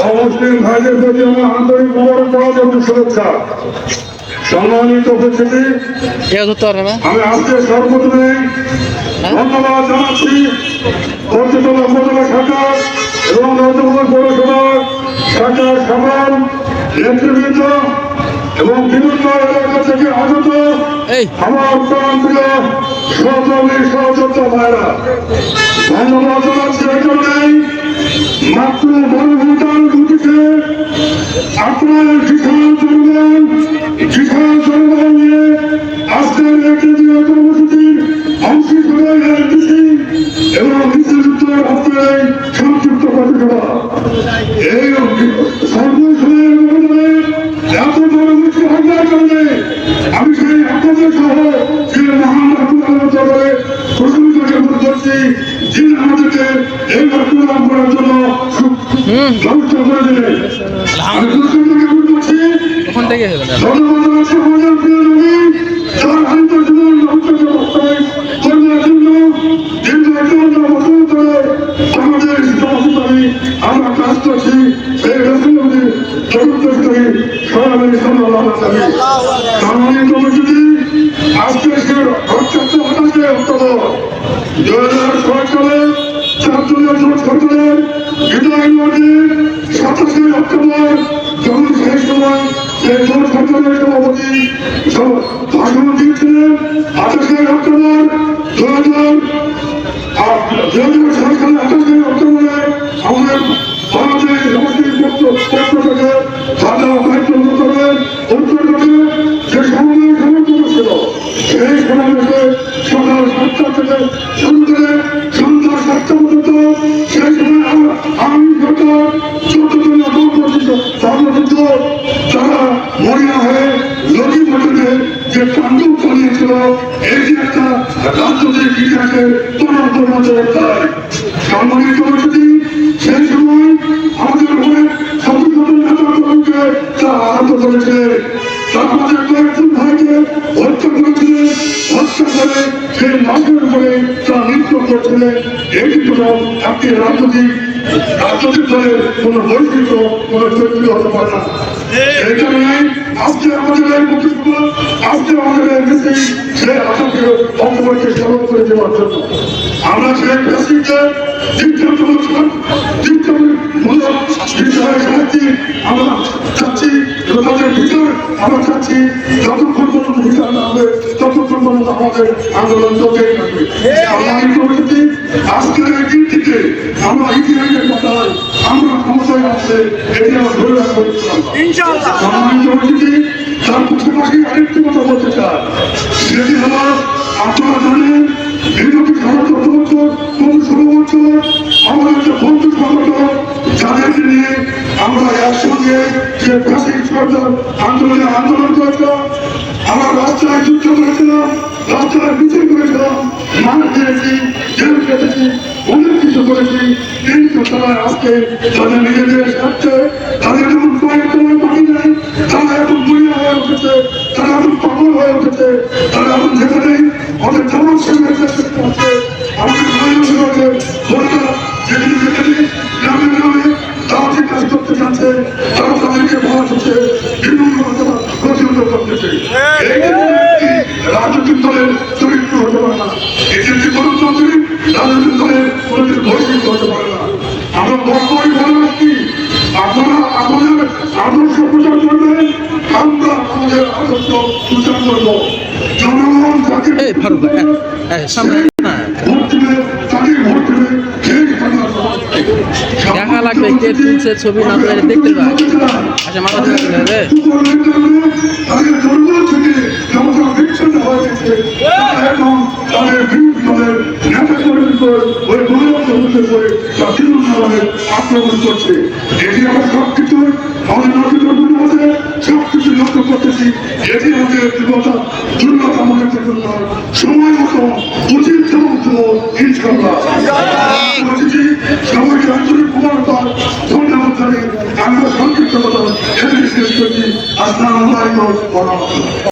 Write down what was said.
অমুসলিম ভাইদের প্রতি আমার আন্তরিক এবং শুভেচ্ছা। সম্মানিত উপস্থিতি আমি আজকে সর্বপ্রথমে ধন্যবাদ জানাচ্ছি পঞ্চতলা উপজেলা শাখা এবং রজপুর পৌরসভার শাখা সামাল নেতৃবৃন্দ এবং বিভিন্ন এলাকা থেকে আগত আমার প্রান্তীয় সহকর্মী সহযোদ্ধা ভাইরা। ধন্যবাদ জানাচ্ছি এই জন্যই আপনার আপনার আমি সেই আপনাদের সহ যে মহান রক্ষণ প্রশংসা করছি যিনি আমাদেরকে এই রক্ষণ ওখান থেকে আমরা কাজ করছি সেই রসুলকে চতুর্থী সরাবেন সাল্লাহ সম্মানিত মসজিদি আজকে অত্যন্ত আঠাশে অক্টোবর সরকারের বিদায় নোটে সাতাশে অক্টোবর, যখন সেই সময় জোট সরকারের সভাপতি ভাষণ দিয়েছিলেন, আঠাশে অক্টোবর দু হাজার দু হাজার ছিল সেই সন্ধ্যা সাতটা পর্যন্ত আম- আমি সরকার চোদ্দ জন কর্মসূচিত কর্মসূচিত তারা মরিয়া হয়ে নদী পর্যন্ত যে তাণ্ডব চালিয়েছিল এই যে একটা রাজনৈতিক ইতিহাসের তদন্ত নজর দেয় সম্মানিত সেই সময় আমাদের তারা আমাদের কয়েকজন ভাইকে নৃত্য করছিলেন, এটি রাজনৈতিক রাজনৈতিক দলের কোনো বৈশিষ্ট্য কোনো চরিত্র হতে পারে না। আমরা সেই ফ্যাসিলিটি দীক্ষামূলক দীক্ষামূলক বিষয়ে সাহায্যে আমরা চাচ্ছি তাদের ভিতর আমরা চাচ্ছি যতক্ষণ বিচার না হবে আন্দোলন চলতেই থাকবে। আজকের এই আমরা ইতিহাসের কথায় আমরা ক্ষমতায় আসলে এটি আমরা ধরে রাখব সম্মানিত অতিথি তার পাশাপাশি আরেকটি কথা বলতে চাই সেটি হলো আপনারা জানেন বিগত সাড়ে চোদ্দ বছর কোন ষোলো বছর আমাদের যে বন্ধু সংগঠন যাদেরকে নিয়ে আমরা একসঙ্গে যে ফ্যাসিক সরকার আন্দোলনে আন্দোলন যুদ্ধ রাস্তায় মিছিল করেছিলাম মানুষ দিয়েছি, জেল কেটেছি অনেক কিছু করেছি। কিন্তু তারা আজকে তাদের নিজেদের স্বার্থে তাদের যেমন পায়ের তলায় পানি নেই তারা এখন মহিলা হয়ে উঠেছে, তারা এখন পাগল হয়ে উঠেছে, তারা এখন যেখানেই আমাদের জামাত সঙ্গে আছে আমাদের বিভাগের মহিলা যেখানে যেখানে, গ্রামে গ্রামে তারা কাজ করতে যাচ্ছে, তারা তাদেরকে বলা হচ্ছে করব। এই ফারুক হ্যাঁ, সামনে না। দেখা লাগবে কে তুলছে ছবি না তুলে দেখতে পাই। আচ্ছা মাথা ধরে রে আক্রমণ করছে এটি আমরা সব কিছু আমাদের সব কিছু লক্ষ্য করতেছি। আসসালামু আলাইকুম